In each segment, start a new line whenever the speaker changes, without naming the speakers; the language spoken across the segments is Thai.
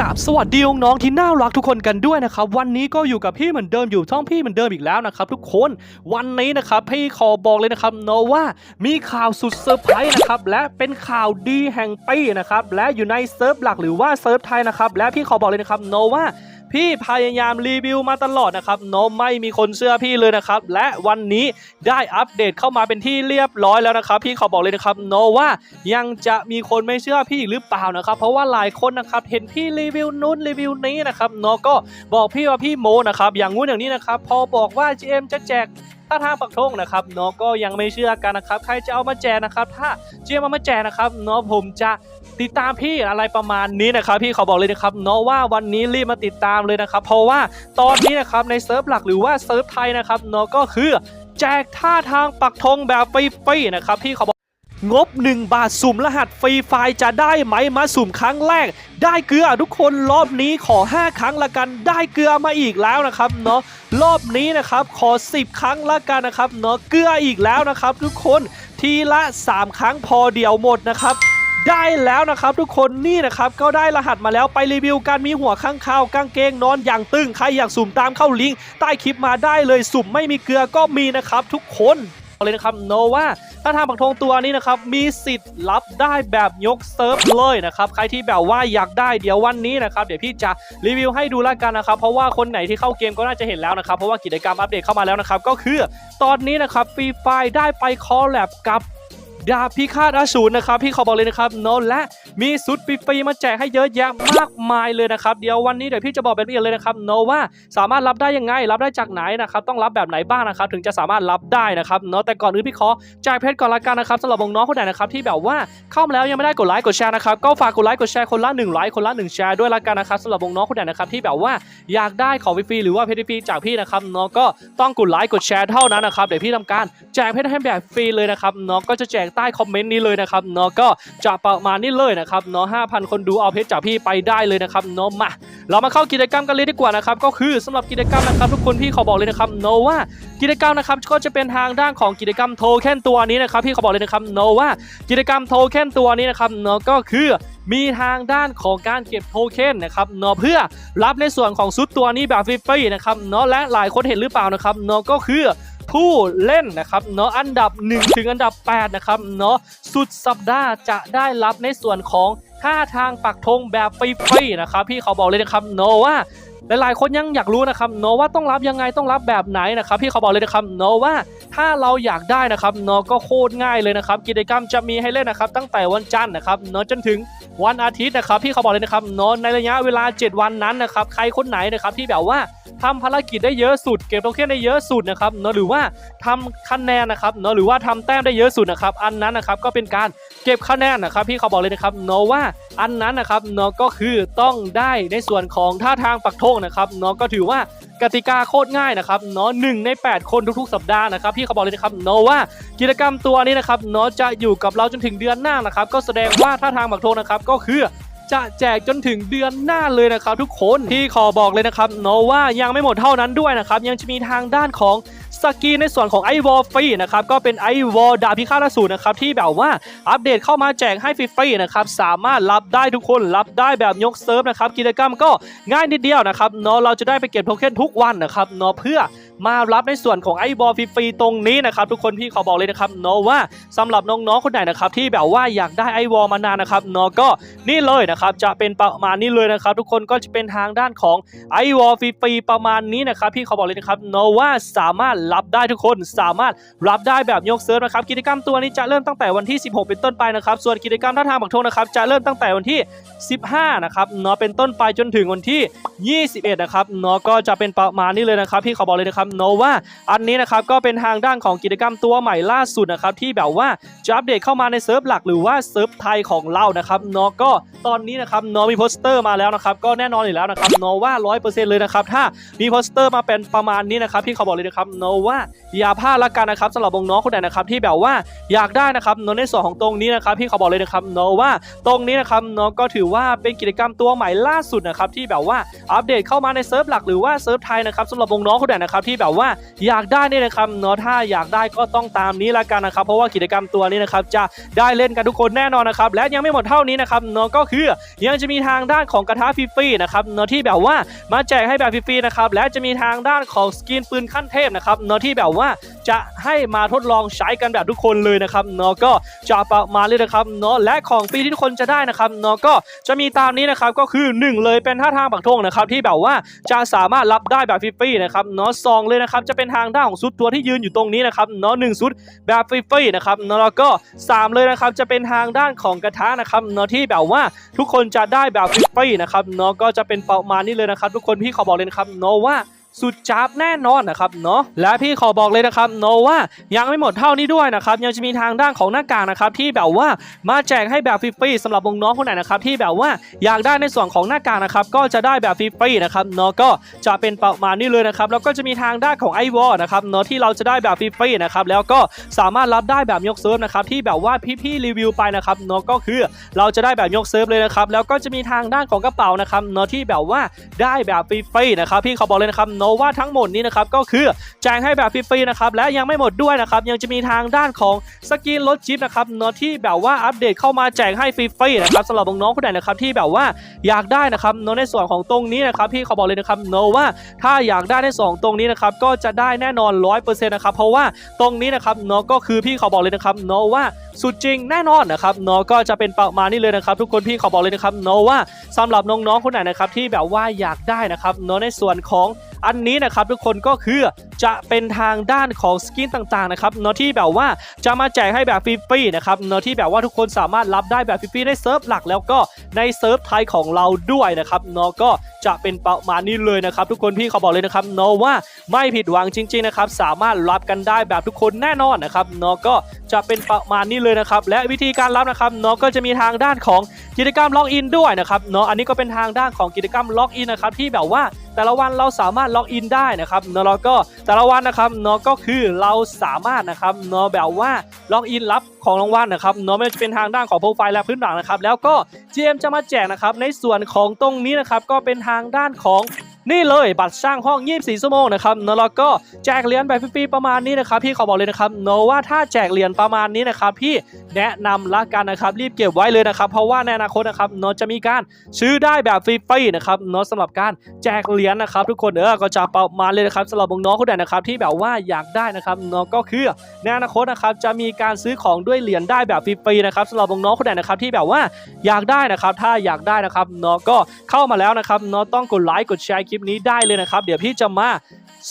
กราบสวัสดีน้องๆที่น่ารักทุกคนกันด้วยนะครับวันนี้ก็อยู่กับพี่เหมือนเดิมอยู่ช่องพี่เหมือนเดิมอีกแล้วนะครับทุกคนวันนี้นะครับพี่ขอบอกเลยนะครับโนว่ามีข่าวสุดเซอร์ไพรส์นะครับและเป็นข่าวดีแห่งปีนะครับและอยู่ในเซิร์ฟหลักหรือว่าเซิร์ฟไทยนะครับและพี่ขอบอกเลยนะครับโนว่า พี่พยายามรีวิวมาตลอดนะครับเนาะไม่มีคนเชื่อพี่เลยนะครับ และวันนี้ได้อัปเดตเข้ามาเป็นที่เรียบร้อยแล้วนะครับ พี่ขอบอกเลยนะครับเนาะว่ายังจะมีคนไม่เชื่อพี่หรือเปล่านะครับ เพราะว่าหลายคนนะครับเห็นพี่รีวิวนู้นรีวิวนี้นะครับเนาะก็บอกพี่ว่าพี่โมนะครับอย่างงู้นอย่างนี้นะครับพอบอกว่า GM จะแจกถ้าทางปักธงนะครับเนาะก็ยังไม่เชื่อกันนะครับ ใครจะเอามาแจกนะครับ ถ้า GM เอามาแจกนะครับเนาะผมจะ ติดตามพี่อะไรประมาณนี้นะครับพี่ขอบอกเลยนะครับเนาะว่าวันนี้รีบมาติดตามเลยนะครับ เพราะว่าตอนนี้นะครับในเซิร์ฟหลักหรือว่าเซิร์ฟไทยนะครับเนาะก็คือแจกท่าทางปักธงแบบฟรีๆนะครับพี่ขอบอกงบ 1 บาทสุ่มรหัสฟรีไฟจะได้ไหมมาสุ่มครั้งแรก ได้เกลือทุกคนรอบนี้ขอ 5 ครั้งละกันได้เกลือมาอีกแล้วนะครับเนาะรอบนี้นะครับขอ 10 ครั้งละกันนะครับเนาะเกลืออีกแล้วนะครับ ทุกคนทีละ 3 ครั้งพอเดียวหมดนะครับ ได้แล้วนะครับ ทุกคนนี่นะครับก็ได้รหัสมาแล้วไปรีวิวการมีหัวข้างข้าวกางเกงนอนอย่างตึงใครอยากสุ่มตามเข้าลิงก์ใต้คลิปมาได้เลยสุ่มไม่มีเกลือก็มีนะครับ ทุกคนเอาเลยนะครับโนว่าถ้าทางปักธงตัวนี้นะครับมีสิทธิ์รับได้แบบยกเซิร์ฟเลยนะครับใครที่แบบว่าอยากได้เดี๋ยววันนี้นะครับเดี๋ยวพี่จะรีวิวให้ดูแล้วกันนะครับเพราะว่าคนไหนที่เข้าเกมก็น่าจะเห็นแล้วนะครับเพราะว่ากิจกรรมอัปเดตเข้ามาแล้วนะครับก็คือตอนนี้นะครับฟรีไฟได้ไปคอลแลบกับ ดาบพิฆาตอสูรนะครับพี่ขอบอกเลยนะครับโนนและมีสุดฟรีมาแจกให้เยอะแยะมากมายเลยนะครับเดี๋ยววันนี้เดี๋ยวพี่จะบอกแบบละเอียดเลยนะครับโนว่าสามารถรับได้ยังไง รับได้จากไหนนะครับต้องรับแบบไหนบ้างนะครับถึงจะสามารถรับได้นะครับเนาะแต่ก่อนอื่นพี่ขอแจกเพชรก่อนละกันนะครับสำหรับวงน้องคนไหนนะครับที่แบบว่าเข้ามาแล้วยังไม่ได้กดไลค์กดแชร์นะครับก็ฝากกดไลค์กดแชร์คนละ1ไลค์คนละ1แชร์ด้วยละกันนะครับสำหรับวงน้องคนไหนนะครับที่แบบว่าอยากได้ของฟรีหรือว่าเพชรฟรีจากพี่นะครับเนาะก็ต้องกดไลค์กดแชร์เท่านั้นนะครับเดี๋ยวพี่ทำการแจกเพชรให้แบบฟรีเลยนะครับเนาะก็จะแจกใต้คอมเมนต์นี้เลยนะครับเนาะก็จะประมาณนี้เลยนะครับเนาะ5,000คนดูเอาเพชรจากพี่ไปได้เลยนะครับเนาะมาเรามาเข้ากิจกรรมกันเลยดีกว่านะครับก็คือสำหรับกิจกรรมนะครับทุกคนพี่ขอบอกเลยนะครับเนาะว่ากิจกรรมนะครับก็จะเป็นทางด้านของกิจกรรมโทเค็นตัวนี้นะครับพี่ขอบอกเลยนะครับเนาะว่ากิจกรรมโทเค็นตัวนี้นะครับเนาะก็คือมีทางด้านของการเก็บโทเค็นนะครับเนาะเพื่อรับในส่วนของซุดตัวนี้แบบฟรีๆนะครับเนาะและหลายคนเห็นหรือเปล่านะครับเนาะก็คือ ผู้เล่นนะครับเนาะอันดับ 1 ถึงอันดับ 8 นะครับเนาะสุดสัปดาห์จะได้รับในส่วนของท่าทางปักธงแบบฟรีๆนะครับพี่เขาบอกเลยนะครับเนาะว่าหลายๆ คนยังอยากรู้นะครับเนาะว่าต้องรับยังไงต้องรับแบบไหนนะครับพี่เขาบอกเลยนะครับเนาะว่าถ้าเราอยากได้นะครับเนาะก็โคตรง่ายเลยนะครับกิจกรรมจะมีให้เล่นนะครับ ตั้งแต่วันจันทร์นะครับเนาะจนถึงวันอาทิตย์นะครับพี่เขาบอกเลยนะครับเนาะในระยะเวลา 7 วันนั้นนะครับใครคนไหนนะครับที่แบบว่า ทำภารกิจได้เยอะสุด เก็บโทเค็นได้เยอะสุดนะครับเนาะหรือว่าทำคะแนนนะครับเนาะหรือว่าทำแต้มได้เยอะสุดนะครับอันนั้นนะครับก็เป็นการเก็บคะแนนนะครับพี่เขาบอกเลยนะครับเนาะว่าอันนั้นนะครับเนาะก็คือต้องได้ในส่วนของท่าทางปักธงนะครับเนาะก็ถือว่ากติกาโคตรง่ายนะครับเนาะหนึ่งใน 8 คนทุกๆ สัปดาห์นะครับพี่เขาบอกเลยนะครับเนาะว่ากิจกรรมตัวนี้นะครับเนาะจะอยู่กับเราจนถึงเดือนหน้านะครับก็แสดงว่าท่าทางปักธงนะครับก็คือ จะแจกจนถึงเดือนหน้าเลยนะครับทุกคนที่ขอบอกเลยนะครับเนาะว่ายังไม่หมดเท่านั้นด้วยนะครับยังจะมีทางด้านของสกีในส่วนของไอวอลฟรีนะครับก็เป็นไอวอลดาบพิฆาตอสูรนะครับที่แบบว่าอัปเดตเข้ามาแจกให้ฟรีๆนะครับสามารถรับได้ทุกคนรับได้แบบยกเซิร์ฟนะครับกิจกรรมก็ง่ายนิดเดียวนะครับเนาะเราจะได้ไปเก็บโทเค็นทุกวันนะครับเนาะเพื่อ มารับในส่วนของไอบอลฟรีๆตรงนี้นะครับทุกคนพี่ขอบอกเลยนะครับเนาะว่าสำหรับน้องๆคนไหนนะครับที่แบบว่าอยากได้ไอวอลมานานนะครับเนาะก็นี่เลยนะครับจะเป็นประมาณนี้เลยนะครับ ทุกคนก็จะเป็นทางด้านของไอวอลฟรีๆประมาณนี้นะครับพี่ขาบอกเลยนะครับโนาะว่าสามารถรับได้ทุกคนสามารถรับได้แบบยกเซิร์ฟนะครับกิจกรรมตัวนี้จะเริ่มตั้งแต่วันที่ 16 เป็นต้นไปนะครับส่วนกิจกรรมท่าทางบักทงนะครับจะเริ่มตั้งแต่วันที่ 15 นะครับเนาะเป็นต้นไปจนถึงวันที่ 21 นะครับเนาะก็จะเป็นประมาณนี้เลยนะครับพี่ขาบอกเลยนะครับโนว่าอันนี้นะครับก็เป็นทางด้านของกิจกรรมตัวใหม่ล่าสุดนะครับที่แบบว่าจะอัปเดตเข้ามาในเซิร์ฟหลักหรือว่าเซิร์ฟไทยของเรานะครับเนาะก็ตอนนี้นะครับเนาะมีโปสเตอร์มาแล้วนะครับก็แน่นอนอยู่แล้วนะครับเนาะว่า100%เลยนะครับถ้ามีโปสเตอร์มาเป็นประมาณนี้นะครับพี่เขาบอกเลยนะครับเนาะว่าอย่าพลาดละกันนะครับสำหรับน้องคนไหนนะครับที่แบบว่าอยากได้นะครับเนาะในส่วนของตรงนี้นะครับพี่เขาบอกเลยนะครับเนาะว่าตรงนี้นะครับเนาะก็ถือว่าเป็นกิจกรรมตัวใหม่ล่าสุดนะครับที่แบบว่าอัปเดตเข้ามาในเซิร์ฟหลักหรือว่าเซิร์ฟไทยนะครับสำหรับน้องคนไหนนะครับที่แบบว่าอยากได้นี่นะครับเนาะถ้าอยากได้ก็ต้องตามนี้ละกันนะครับ เพราะว่ากิจกรรมตัวนี้นะครับจะได้เล่นกันทุกคนแน่นอนนะครับและยังไม่หมดเท่านี้นะครับเนาะก็คือยังจะมีทางด้านของกระทะฟรีๆนะครับเนาะที่แบบว่ามาแจกให้แบบฟรีๆนะครับและจะมีทางด้านของสกินปืนขั้นเทพนะครับเนาะที่แบบว่าจะให้มาทดลองใช้กันแบบทุกคนเลยนะครับเนาะก็จะประมาณเลยนะครับเนาะและของฟรีที่ทุกคนจะได้นะครับเนาะก็จะมีตามนี้นะครับก็คือหนึ่งเลยเป็นท่าทางปักธงนะครับที่แบบว่าจะสามารถรับได้แบบฟรีๆนะครับเนาะสองเลยนะครับจะเป็นทางด้านของซุดตัวที่ยืนอยู่ตรงนี้นะครับเนาะหนึ่งซุดแบบฟรีๆนะครับเนาะแล้วก็สามเลยนะครับจะเป็นทางด้านของกระทะนะครับเนาะที่แบบว่าทุกคนจะได้แบบฟรีๆนะครับเนาะก็จะเป็นประมาณนี้เลยนะครับ ทุกคนพี่ขอบอกเลยนะครับเนาะว่า สุดจับแน่นอนนะครับเนาะและพี่ขอบอกเลยนะครับเนาะว่ายังไม่หมดเท่านี้ด้วยนะครับยังจะมีทางด้านของหน้ากากนะครับที่แบบว่ามาแจกให้แบบฟรีๆสำหรับน้องๆคนไหนนะครับที่แบบว่าอยากได้ในส่วนของหน้ากากนะครับก็จะได้แบบฟรีๆนะครับเนาะก็จะเป็นประมาณนี้เลยนะครับแล้วก็จะมีทางด้านของไอวอลนะครับเนาะที่เราจะได้แบบฟรีๆนะครับแล้วก็สามารถรับได้แบบยกเซิร์ฟนะครับที่แบบว่าพี่ๆรีวิวไปนะครับเนาะก็คือเราจะได้แบบยกเซิร์ฟเลยนะครับแล้วก็จะมีทางด้านของกระเป๋านะครับเนาะที่แบบว่าได้แบบฟรีๆนะครับพี่เขาบอกเลยนะครับเนาะว่าทั้งหมดนี้นะครับก็คือแจกให้แบบฟรีๆนะครับและยังไม่หมดด้วยนะครับยังจะมีทางด้านของสกินรถจิ๊บนะครับเนาะที่แบบว่าอัปเดตเข้ามาแจกให้ฟรีๆนะครับสำหรับน้องๆคนไหนนะครับที่แบบว่าอยากได้นะครับเนาะในส่วนของตรงนี้นะครับพี่เขาบอกเลยนะครับเนาะว่าถ้าอยากได้ในส่วนของตรงนี้นะครับก็จะได้แน่นอน 100%นะครับเพราะว่าตรงนี้นะครับเนาะก็คือพี่เขาบอกเลยนะครับเนาะว่าสุดจริงแน่นอนนะครับเนาะก็จะเป็นประมาณนี้เลยนะครับ ทุกคนพี่เขาบอกเลยนะครับเนาะว่าสำหรับน้องๆคนไหนนะครับที่แบบว่าอยากได้นะครับเนาะในส่วนของอันนี้นะครับทุกคนก็คือจะเป็นทางด้านของสกินต่างๆนะครับเนาะที่แบบว่าจะมาแจกให้แบบฟรีๆนะครับเนาะที่แบบว่าทุกคนสามารถรับได้แบบฟรีๆในเซิร์ฟหลักแล้วก็ในเซิร์ฟไทยของเราด้วยนะครับเนาะก็จะเป็นประมาณนี้เลยนะครับ ทุกคนพี่เขาบอกเลยนะครับเนาะว่าไม่ผิดหวังจริง ๆนะครับ สามารถรับกันได้แบบทุกคนแน่นอนนะครับเนาะก็จะเป็นประมาณนี้เลยนะครับ และวิธีการรับนะครับเนาะก็จะมีทางด้านของกิจกรรมล็อกอินด้วยนะครับเนาะอันนี้ก็เป็นทางด้านของกิจกรรมล็อกอินนะครับที่แบบว่าแต่ละวันเราสามารถล็อกอินได้นะครับเนาะแล้วก็แต่ละวันนะครับเนาะก็คือเราสามารถนะครับเนาะแบบว่าล็อกอินรับของรางวัลนะครับเนาะไม่ว่าจะเป็นทางด้านของโปรไฟล์และพื้นหลังนะครับ แล้วก็ GM จะมาแจกนะครับในส่วนของตรงนี้นะครับก็เป็นทางด้านของ นี่เลยบัตรสร้างห้อง 24 ชั่วโมงนะครับเนาะแล้วก็แจกเหรียญแบบฟรีๆประมาณนี้นะครับพี่ขอบอกเลยนะครับเนว่าถ้าแจกเหรียญประมาณนี้นะครับพี่แนะนำละกันนะครับรีบเก็บไว้เลยนะครับ เพราะว่าในอนาคตนะครับเนจะมีการซื้อได้แบบฟรีๆนะครับเนาะสำหรับการแจกเหรียญนะครับ ทุกคนเออก็จะประมาณเลยนะครับสำหรับน้องๆคนไหนนะครับที่แบบว่าอยากได้นะครับเนาะก็คือในอนาคตนะครับจะมีการซื้อของด้วยเหรียญได้แบบฟรีๆนะครับสำหรับน้องๆคนไหนนะครับที่แบบว่าอยากได้นะครับถ้าอยากได้นะครับเนาะก็เข้ามาแล้วนะครับเนาะต้องกดไลค์กดแชร์คลิปนี้ได้เลยนะครับ เดี๋ยวพี่จะมา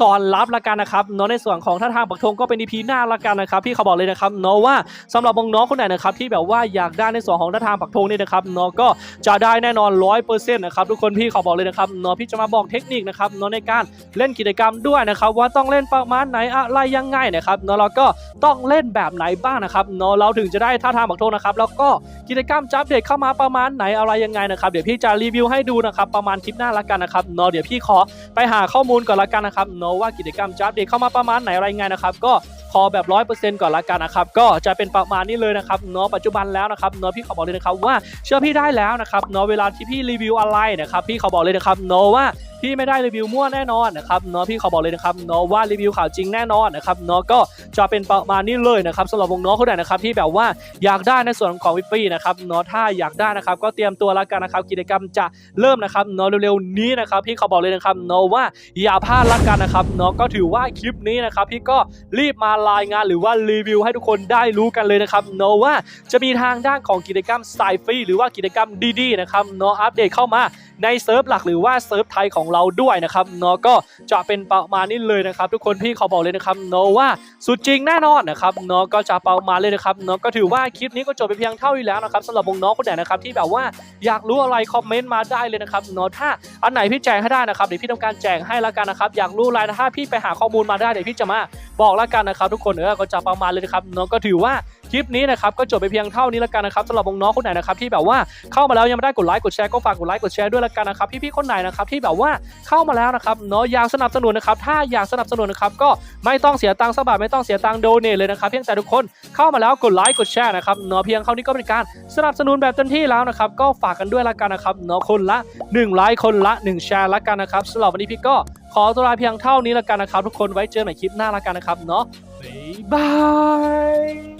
สอนรับละกันนะครับเนาะในส่วนของท่าทางปักธงก็เป็น EP หน้าละกันนะครับพี่เขาบอกเลยนะครับเนาะว่าสำหรับน้องๆคนไหนนะครับที่แบบว่าอยากได้ในส่วนของท่าทางปักธงนี่นะครับเนาะก็จะได้แน่นอน100%นต์นะครับทุกคนพี่เขาบอกเลยนะครับเนาะพี่จะมาบอกเทคนิคนะครับเนาะในการเล่นกิจกรรมด้วยนะครับ ว่าต้องเล่นประมาณไหนอะไรยังไงนะครับเนาะแล้วก็ต้องเล่นแบบไหนบ้างนะครับเนาะเราถึงจะได้ท่าทางปักธงนะครับแล้วก็กิจกรรมจับเดตเข้ามาประมาณไหนอะไรยังไงนะครับเดี๋ยวพี่จะรีวิวให้ดูนะครับประมาณคลิปหน้าละกันนะครับเนาะเดี๋ยวพี่ขอไปหาข้อมูลก่อนละกันนะครับโนว่ากิจกรรมจับเด็กเข้ามาประมาณไหนอะไรยังไงนะครับก็ขอแบบร้อยเปอร์เซ็นต์ก่อนละกันนะครับก็จะเป็นประมาณนี้เลยนะครับเนาะปัจจุบันแล้วนะครับเนาะพี่ขอบอกเลยนะครับว่าเชื่อพี่ได้แล้วนะครับเนาะเวลาที่พี่รีวิวอะไรนะครับพี่ขอบอกเลยนะครับเนาะว่า พี่ไม่ได้รีวิวมั่วแน่นอนนะครับเนาะพี่ขอบอกเลยนะครับเนาะว่ารีวิวข่าวจริงแน่นอนนะครับเนาะก็จะเป็นประมาณนี้เลยนะครับสำหรับวงน้องคนไหนนะครับที่แบบว่าอยากได้ในส่วนของวิปปี้นะครับเนาะถ้าอยากได้นะครับก็เตรียมตัวละกันนะครับกิจกรรมจะเริ่มนะครับเนาะเร็วๆนี้นะครับพี่ขอบอกเลยนะครับเนาะว่าอย่าพลาดละกันนะครับเนาะก็ถือว่าคลิปนี้นะครับพี่ก็รีบมารายงานหรือว่ารีวิวให้ทุกคนได้รู้กันเลยนะครับเนาะว่าจะมีทางด้านของกิจกรรมสายฟรีหรือว่ากิจกรรมดีๆนะครับเนาะอัปเดตเข้ามาในเซิร์ฟหลักหรือว่าเซิร์ฟไทยของเราด้วยนะครับเนาะก็จะเป็นประมาณนี้เลยนะครับ ทุกคนพี่ขอบอกเลยนะครับเนาะว่าสุดจริงแน่นอนนะครับเนาะก็จะประมาณเลยนะครับเนาะก็ถือว่าคลิปนี้ก็จบไปเพียงเท่านี้แล้วนะครับสำหรับวงน้องคนไหนนะครับที่แบบว่าอยากรู้อะไรคอมเมนต์มาได้เลยนะครับเนาะถ้าอันไหนพี่แจงให้ได้นะครับเดี๋ยวพี่ทำการแจงให้ละกันนะครับอยากรู้อะไรนะถ้าพี่ไปหาข้อมูลมาได้เดี๋ยวพี่จะมาบอกละกันนะครับทุกคนเออก็จะประมาณเลยนะครับเนาะก็ถือว่า ลิปนี้นะครับก็จบไปเพียงเท่านี้และกันนะครับสำหรับน้องๆคนไหนนะครับที่แบบว่าเข้ามาแล้วยังไม่ได้กดไลค์กดแชร์ก็ฝากกดไลค์กดแชร์ด้วยละกันนะครับพี่ๆคนไหนนะครับที่แบบว่าเข้ามาแล้วนะครับเนาะอยากสนับสนุนนะครับถ้าอยากสนับสนุนนะครับก็ไม่ต้องเสียตังค์สบาทไม่ต้องเสียตังค์โดเนทเลยนะครับเพียงแต่ทุกคนเข้ามาแล้วกดไลค์กดแชร์นะครับเนาะเพียงเท่านี้ก็เป็นการสนับสนุนแบบเต็มที่แล้วนะครับก็ฝากกันด้วยละกันนะครับเนาะคนละ1ไลค์คนละ 1 แชร์ละกันนะครับสำหรับวันนี้พี่ก็ขอตัวลาเพียงเท่านี้แล้วกันนะครับทุกคนไว้เจอใหม่คลิปหน้าแล้วกันนะครับเนาะบ๊ายบาย